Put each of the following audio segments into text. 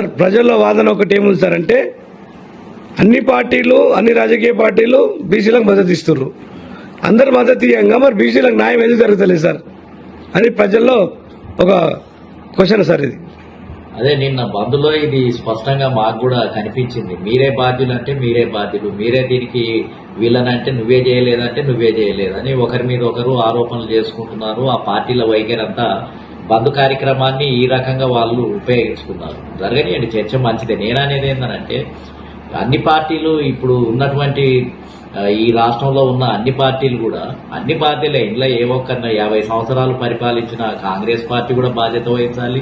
Sir ప్రజల్లో వాదన ఒకటి ఏముంది సార్ అంటే అన్ని పార్టీలు అన్ని రాజకీయ పార్టీలు బీసీలకు మద్దతు ఇస్తున్నారు అందరు మద్దతు ఇయ్యంగా మరి బీసీలకు న్యాయం ఎందుకు జరుగుతలేదు సార్? అని ప్రజల్లో ఒక క్వశ్చన్ సార్ ఇది. అదే నిన్న బంద్లో ఇది స్పష్టంగా మాకు కూడా కనిపించింది. మీరే బాధ్యులు అంటే మీరే బాధ్యులు. మీరే దీనికి వీళ్ళనంటే నువ్వే చేయలేదంటే నువ్వే చేయలేదని ఒకరి మీద ఒకరు ఆరోపణలు చేసుకుంటున్నారు. ఆ పార్టీల వైఖరి అంతా బంద్ కార్యక్రమాన్ని ఈ రకంగా వాళ్ళు ఉపయోగించుకున్నారు. జరగనియండి చర్చ మంచిదే. నేననేది ఏంటంటే అన్ని పార్టీలు ఇప్పుడు ఉన్నటువంటి ఈ రాష్ట్రంలో ఉన్న అన్ని పార్టీలు కూడా అన్ని పార్టీలే ఇంట్లో ఏ ఒక్కరిన యాభై సంవత్సరాలు పరిపాలించిన కాంగ్రెస్ పార్టీ కూడా బాధ్యత వహించాలి.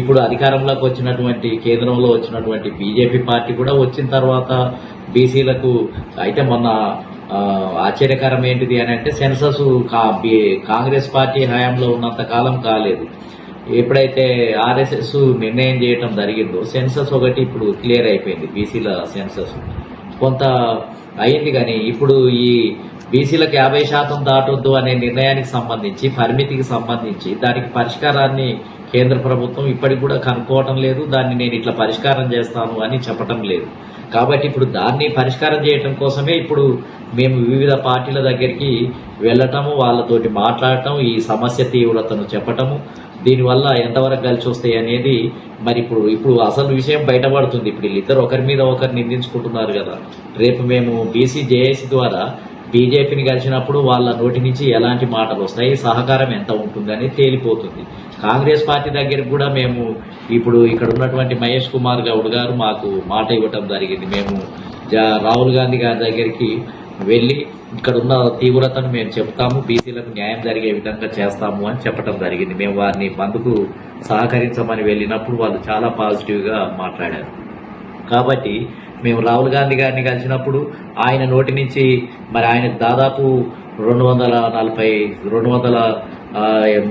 ఇప్పుడు అధికారంలోకి వచ్చినటువంటి కేంద్రంలో వచ్చినటువంటి బీజేపీ పార్టీ కూడా వచ్చిన తర్వాత బీసీలకు అయితే మొన్న ఆశ్చర్యకరం ఏంటిది అని అంటే సెన్సస్ కా- బి- కాంగ్రెస్ పార్టీ హయాంలో ఉన్నంత కాలం కాలేదు. ఎప్పుడైతే ఆర్ఎస్ఎస్ నిర్ణయం చేయటం జరిగిందో సెన్సస్ ఒకటి ఇప్పుడు క్లియర్ అయిపోయింది బీసీల సెన్సస్. కొంత అయింది కానీ ఇప్పుడు ఈ బీసీలకు యాభై శాతం దాటొద్దు అనే నిర్ణయానికి సంబంధించి పరిమితికి సంబంధించి దానికి పరిష్కారాన్ని కేంద్ర ప్రభుత్వం ఇప్పటికి కూడా కనుక్కోవటం లేదు. దాన్ని నేను ఇట్లా పరిష్కారం చేస్తాను అని చెప్పటం లేదు. కాబట్టి ఇప్పుడు దాన్ని పరిష్కారం చేయటం కోసమే ఇప్పుడు మేము వివిధ పార్టీల దగ్గరికి వెళ్ళటము వాళ్ళతోటి మాట్లాడటం ఈ సమస్య తీవ్రతను చెప్పటము దీనివల్ల ఎంతవరకు కలిసి వస్తాయి అనేది మరి ఇప్పుడు ఇప్పుడు అసలు విషయం బయటపడుతుంది. ఇప్పుడు వీళ్ళిద్దరు ఒకరి మీద ఒకరు నిందించుకుంటున్నారు కదా. రేపు మేము బీసీ జేఏసీ ద్వారా బీజేపీని కలిసినప్పుడు వాళ్ళ నోటి నుంచి ఎలాంటి మాటలు వస్తాయి? సహకారం ఎంత ఉంటుందని తేలిపోతుంది. కాంగ్రెస్ పార్టీ దగ్గరికి కూడా మేము ఇప్పుడు ఇక్కడ ఉన్నటువంటి మహేష్ కుమార్ గౌడ్ గారు మాకు మాట ఇవ్వటం జరిగింది. మేము రాహుల్ గాంధీ గారి దగ్గరికి వెళ్ళి ఇక్కడ ఉన్న తీవ్రతను మేము చెప్తాము బీసీలకు న్యాయం జరిగే విధంగా చేస్తాము అని చెప్పడం జరిగింది. మేము వారిని బంధుకు సహకరించమని వెళ్ళినప్పుడు వాళ్ళు చాలా పాజిటివ్గా మాట్లాడారు. కాబట్టి మేము రాహుల్ గాంధీ గారిని కలిసినప్పుడు ఆయన నోటి నుంచి మరి ఆయన దాదాపు రెండు వందల నలభై రెండు వందల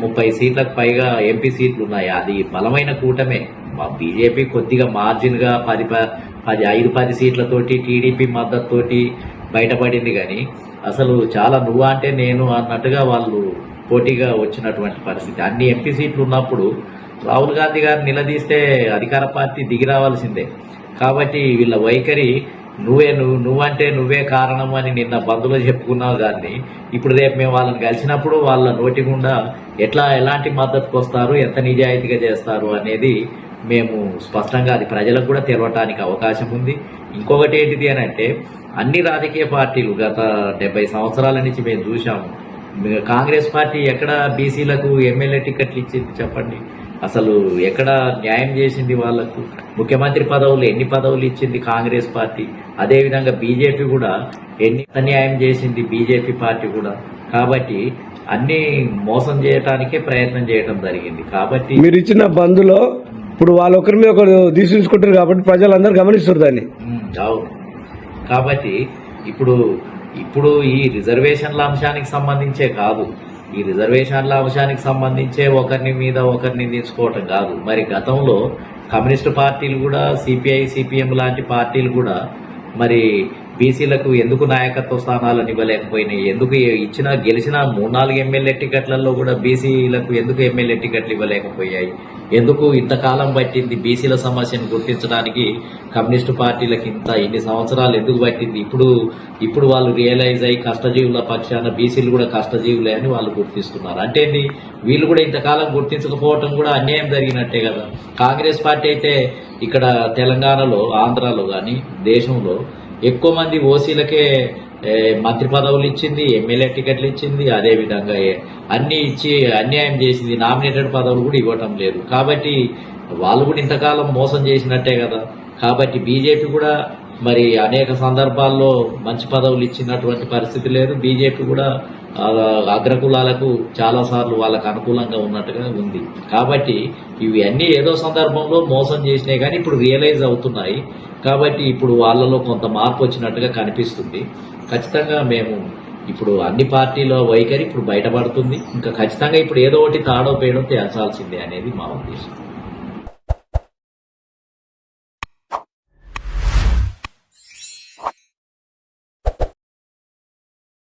ముప్పై సీట్లకు పైగా ఎంపీ సీట్లు ఉన్నాయి. అది బలమైన కూటమే. మా బీజేపీ కొద్దిగా మార్జిన్గా పది ప- పది ఐదు పది సీట్లతోటి టీడీపీ మద్దతుతోటి బయటపడింది కానీ అసలు చాలా నువ్వు అంటే నేను అన్నట్టుగా వాళ్ళు పోటీగా వచ్చినటువంటి పరిస్థితి. అన్ని ఎంపీ సీట్లు ఉన్నప్పుడు రాహుల్ గాంధీ గారు నిలదీస్తే అధికార పార్టీ దిగి రావాల్సిందే. కాబట్టి వీళ్ళ వైఖరి నువ్వే నువ్వు నువ్వంటే నువ్వే కారణం అని నిన్న బంధులో చెప్పుకున్నావు కానీ ఇప్పుడు రేపు మేము వాళ్ళని కలిసినప్పుడు వాళ్ళ నోటి గుండా ఎట్లా ఎలాంటి మద్దతుకు వస్తారు ఎంత నిజాయితీగా చేస్తారు అనేది మేము స్పష్టంగా అది ప్రజలకు కూడా తెలవటానికి అవకాశం ఉంది. ఇంకొకటి ఏంటిది అని అంటే అన్ని రాజకీయ పార్టీలు గత డెబ్బై సంవత్సరాల నుంచి మేము చూసాము కాంగ్రెస్ పార్టీ ఎక్కడ బీసీలకు ఎమ్మెల్యే టికెట్లు ఇచ్చింది చెప్పండి? అసలు ఎక్కడ న్యాయం చేసింది వాళ్ళకు ముఖ్యమంత్రి పదవులు ఎన్ని పదవులు ఇచ్చింది కాంగ్రెస్ పార్టీ? అదేవిధంగా బీజేపీ కూడా ఎన్ని న్యాయం చేసింది బీజేపీ పార్టీ కూడా? కాబట్టి అన్ని మోసం చేయటానికే ప్రయత్నం చేయటం జరిగింది. కాబట్టి మీరు ఇచ్చిన బంధులో ఇప్పుడు వాళ్ళు ఒకరి మీద ఒకరు తీసుకుంటారు కాబట్టి ప్రజలందరూ గమనిస్తారు దాన్ని. అవును. కాబట్టి ఇప్పుడు ఇప్పుడు ఈ రిజర్వేషన్ల అంశానికి సంబంధించే కాదు. ఈ రిజర్వేషన్ల అంశానికి సంబంధించే ఒకరిని మీద ఒకరిని తీసుకోవటం కాదు. మరి గతంలో కమ్యూనిస్టు పార్టీలు కూడా సిపిఐ సిపిఎం లాంటి పార్టీలు కూడా మరి బీసీలకు ఎందుకు నాయకత్వ స్థానాలను ఇవ్వలేకపోయినాయి? ఎందుకు ఇచ్చిన గెలిచిన మూడు నాలుగు ఎమ్మెల్యే టికెట్లలో కూడా బీసీలకు ఎందుకు ఎమ్మెల్యే టికెట్లు ఇవ్వలేకపోయాయి? ఎందుకు ఇంతకాలం పట్టింది బీసీల సమస్యను గుర్తించడానికి? కమ్యూనిస్టు పార్టీలకు ఇంత ఇన్ని సంవత్సరాలు ఎందుకు పట్టింది? ఇప్పుడు ఇప్పుడు వాళ్ళు రియలైజ్ అయ్యి కష్టజీవుల పక్షాన బీసీలు కూడా కష్టజీవులే అని వాళ్ళు గుర్తిస్తున్నారు. అంటే వీళ్ళు కూడా ఇంతకాలం గుర్తించకపోవటం కూడా అన్యాయం జరిగినట్టే కదా. కాంగ్రెస్ పార్టీ అయితే ఇక్కడ తెలంగాణలో ఆంధ్రాలో కానీ దేశంలో ఎక్కువ మంది ఓసీలకే మంత్రి పదవులు ఇచ్చింది ఎమ్మెల్యే టికెట్లు ఇచ్చింది అదే విధంగా అన్ని ఇచ్చి అన్యాయం చేసింది నామినేటెడ్ పదవులు కూడా ఇవ్వటం లేదు. కాబట్టి వాళ్ళు కూడా ఇంతకాలం మోసం చేసినట్టే కదా. కాబట్టి బీజేపీ కూడా మరి అనేక సందర్భాల్లో మంచి పదవులు ఇచ్చినటువంటి పరిస్థితి లేదు. బీజేపీ కూడా అగ్రకులాలకు చాలా సార్లు వాళ్ళకు అనుకూలంగా ఉన్నట్టుగా ఉంది. కాబట్టి ఇవి అన్నీ ఏదో సందర్భంలో మోసం చేసినాయి కానీ ఇప్పుడు రియలైజ్ అవుతున్నాయి. కాబట్టి ఇప్పుడు వాళ్ళలో కొంత మార్పు వచ్చినట్టుగా కనిపిస్తుంది. ఖచ్చితంగా మేము ఇప్పుడు అన్ని పార్టీల వైఖరి ఇప్పుడు బయటపడుతుంది. ఇంకా ఖచ్చితంగా ఇప్పుడు ఏదో ఒకటి తాడో పేయడం తేల్చాల్సిందే అనేది మా ఉద్దేశం.